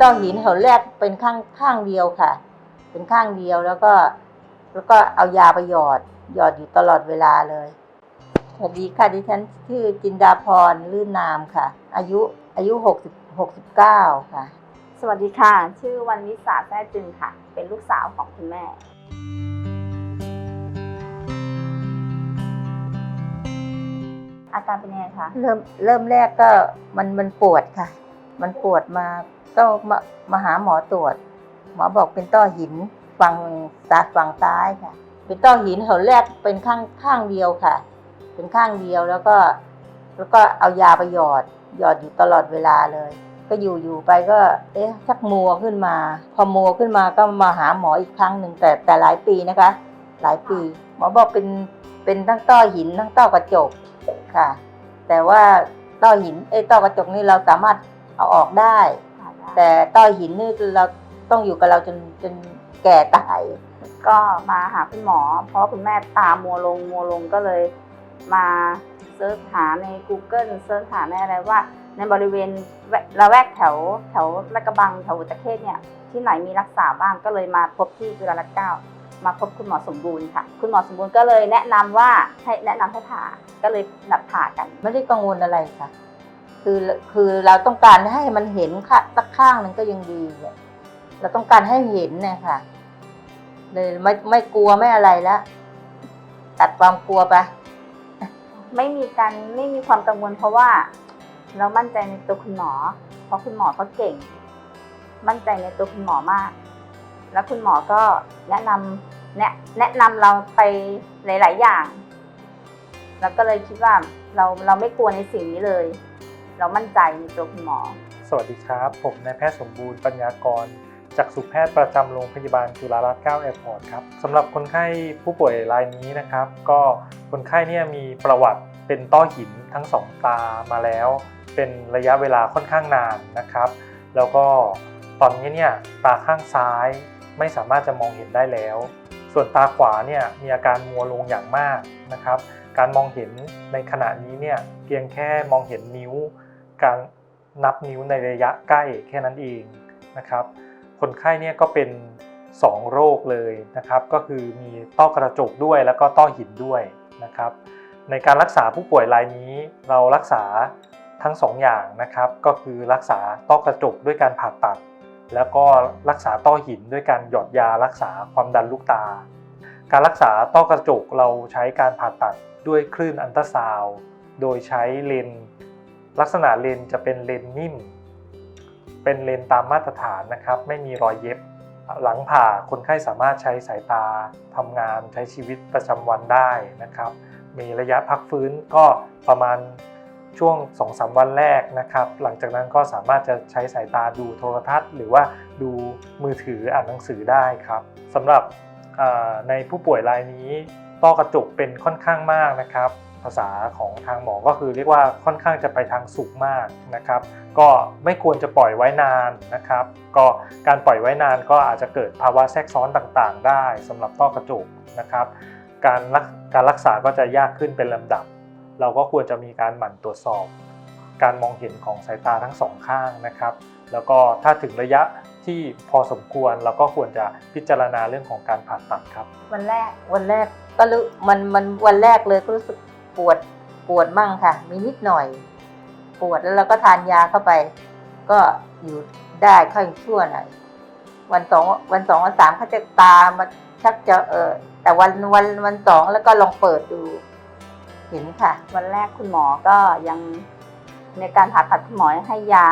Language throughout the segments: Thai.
ต้อหินเขาแรกเป็นข้างข้างเดียวค่ะ เป็นข้างเดียวแล้วก็ แล้วก็เอายาไปหยอด หยอดอยู่ตลอดเวลาเลย สวัสดีค่ะดิฉันชื่อจินดาพรลื่นนามค่ะ อายุอายุหกสิบหกสิบเก้าค่ะ สวัสดีค่ะ ชื่อวันวิสาแท้จึงค่ะ เป็นลูกสาวของคุณแม่อาการเป็นยังไงคะ เริ่มเริ่มแรกก็มันมันปวดค่ะ มันปวดมา ก็มามาหาหมอตรวจ หมอบอกเป็นต้อหินฝั่งตาฝั่งซ้ายค่ะ เป็นต้อหินเขาแรกเป็นข้างข้างเดียวค่ะ เป็นข้างเดียวแล้วก็ แล้วก็เอายาไปหยอดหยอดอยู่ตลอดเวลาเลย ก็อยู่อยู่ไปก็ เอ๊ะชักมัวขึ้นมา พอมัวขึ้นมาก็มาหาหมออีกครั้งหนึ่งแต่แต่หลายปีนะคะ หลายปี หมอบอกเป็นเป็นทั้งต้อหินทั้งต้อกระจกค่ะ แต่ว่าต้อหินเอ้ต้อกระจกนี่เราสามารถเอาออกได้ แต่ต้อหินนี่เราต้องอยู่กับเราจนจนแก่ตาย ก็มาหาคุณหมอ เพราะคุณแม่ตามัวลงมัวลงก็เลย มาเสิร์ชหาใน Google เสิร์ชหาในอะไรว่า ในบริเวณละแวกแถวแถวลาดกระบังแถวอุตรเทศเนี่ยที่ไหนมีรักษาบ้างก็เลยมาพบที่จุฬาลงกรณ์เก้ามาพบคุณหมอสมบูรณ์ค่ะ คุณหมอสมบูรณ์ก็เลยแนะนำว่าให้แนะนำให้ผ่าก็เลยนัดผ่ากัน ไม่ได้กังวลอะไรค่ะ คือคือเราต้องการให้มันเห็นค่ะสักข้างนึงก็ยังดีเนี่ยเราต้องการให้เห็นเนี่ยค่ะ เลยไม่ไม่กลัวไม่อะไรแล้วตัดความกลัวไปไม่มีการไม่มีความกังวลเพราะว่า เรามั่นใจในตัวคุณหมอ เพราะคุณหมอเขาเก่ง มั่นใจในตัวคุณหมอมาก แล้วคุณหมอก็แนะนำแนะแนะนำเราไปหลาย ๆ อย่าง แล้วก็เลยคิดว่าเราเราไม่กลัวในสิ่งนี้เลย เรามั่นใจในตัวคุณหมอ สวัสดีครับ ผมนายแพทย์สมบูรณ์ปัญญากร จากสุแพทย์ประจำโรงพยาบาลจุฬาลงกรณ์9แอร์พอร์ตครับสำหรับคนไข้ผู้ป่วยรายนี้นะครับ ก็คนไข้เนี่ยมีประวัติเป็นต้อหินทั้งสองตามาแล้ว เป็นระยะเวลาค่อนข้างนานนะครับ แล้วก็ตอนนี้เนี่ยตาข้างซ้ายไม่สามารถจะมองเห็นได้แล้ว ส่วนตาขวาเนี่ยมีอาการมัวลงอย่างมากนะครับ การมองเห็นในขณะนี้เนี่ยเพียงแค่มองเห็นนิ้ว การนับนิ้วในระยะใกล้แค่นั้นเองนะครับ คนไข้เนี่ยก็เป็น 2 โรคเลยนะครับ ก็คือมีต้อกระจกด้วยแล้วก็ต้อหินด้วยนะครับ ในการรักษาผู้ป่วยรายนี้เรารักษาทั้ง2ออย่างนะครับ ก็คือรักษาต้อกระจกด้วยการผ่าตัด แล้วก็รักษาต้อหินด้วยการหยอดยารักษาความดันลูกตา การรักษาต้อกระจกเราใช้การผ่าตัดด้วยคลื่นอันตราซาวโดยใช้เลนส์ ลักษณะเลนจะเป็นเลนนิ่ม เป็นเลนตามมาตรฐานนะครับ ไม่มีรอยเย็บ หลังผ่าคนไข้สามารถใช้สายตาทำงานใช้ชีวิตประจำวันได้นะครับ มีระยะพักฟื้นก็ประมาณช่วง 2-3 วันแรกนะครับ หลังจากนั้นก็สามารถจะใช้สายตาดูโทรทัศน์ หรือว่าดูมือถืออ่านหนังสือได้ครับสำหรับในผู้ป่วยรายนี้ต้อกระจกเป็นค่อนข้างมากนะครับ ภาษาของทางหมอก็คือเรียกว่าค่อนข้างจะไปทางสุกมากนะครับ ก็ไม่ควรจะปล่อยไว้นานนะครับ ก็การปล่อยไว้นานก็อาจจะเกิดภาวะแทรกซ้อนต่างๆ ได้สำหรับต้อกระจกนะครับ การรักการรักษาก็จะยากขึ้นเป็นลำดับ เราก็ควรจะมีการหมั่นตรวจสอบ การมองเห็นของสายตาทั้งสองข้างนะครับ แล้วก็ถ้าถึงระยะที่พอสมควรเราก็ควรจะพิจารณาเรื่องของการผ่าตัดครับ วันแรกวันแรกก็รู้มันมันวันแรกเลยก็รู้สึก ปวดปวดมั่งค่ะ มีนิดหน่อย ปวดแล้วเราก็ทานยาเข้าไป ก็อยู่ได้ค่อยชั่วหน่อยวันสองวันสองวันสามเขาจะตามาชักจะเออแต่วันวันวันสองแล้วก็ลองเปิดดู เห็นค่ะ วันแรกคุณหมอก็ยังในการผ่าตัดคุณหมอให้ยา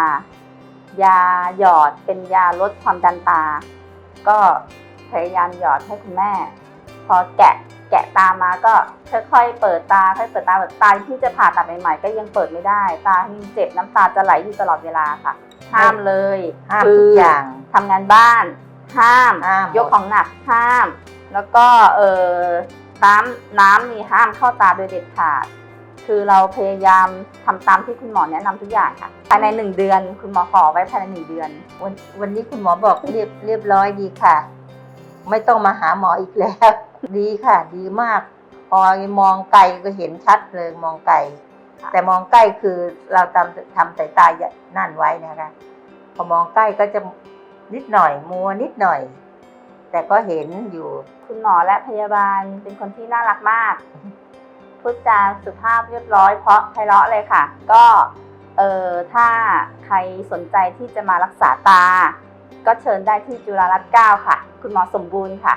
ยาหยอดเป็นยาลดความดันตา ก็พยายามหยอดให้คุณแม่ พอแกะ แกะตามาก็ค่อยๆเปิดตาค่อยๆเปิดตาแบบตาที่จะผ่าตัดใหม่ๆ ก็ยังเปิดไม่ได้ ตายังเจ็บน้ำตาจะไหลอยู่ตลอดเวลาค่ะห้ามเลยห้ามคืทุกอย่างทำงานบ้าน ห้ามห้ามหมดยกของหนักห้าม แล้วก็เออน้ำน้ำนี่ห้ามเข้าตาโดยเด็ดขาด คือเราพยายามทำตามที่คุณหมอแนะนำทุกอย่างค่ะภายในหนึ่งเดือน คุณหมอขอไว้ภายในหนึ่งเดือน วันวันนี้คุณหมอบอกเรียบเรียบร้อยดีค่ะ ไม่ต้องมาหาหมออีกแล้ว ดีค่ะ ดีมาก พอมองไกลก็เห็นชัดเลยมองไกล แต่มองใกล้คือเราทำทำสายตานั่นไว้นะคะพออมองใกล้ก็จะนิดหน่อยมัวนิดหน่อย แต่ก็เห็นอยู่ คุณหมอและพยาบาลเป็นคนที่น่ารักมาก พูดจาสุภาพเรียบร้อย เพราะไพเราะเลยค่ะ ก็เออถ้าใครสนใจที่จะมารักษาตา ก็เชิญได้ที่จุฬารัตน์9ค่ะ คุณหมอสมบูรณ์ค่ะ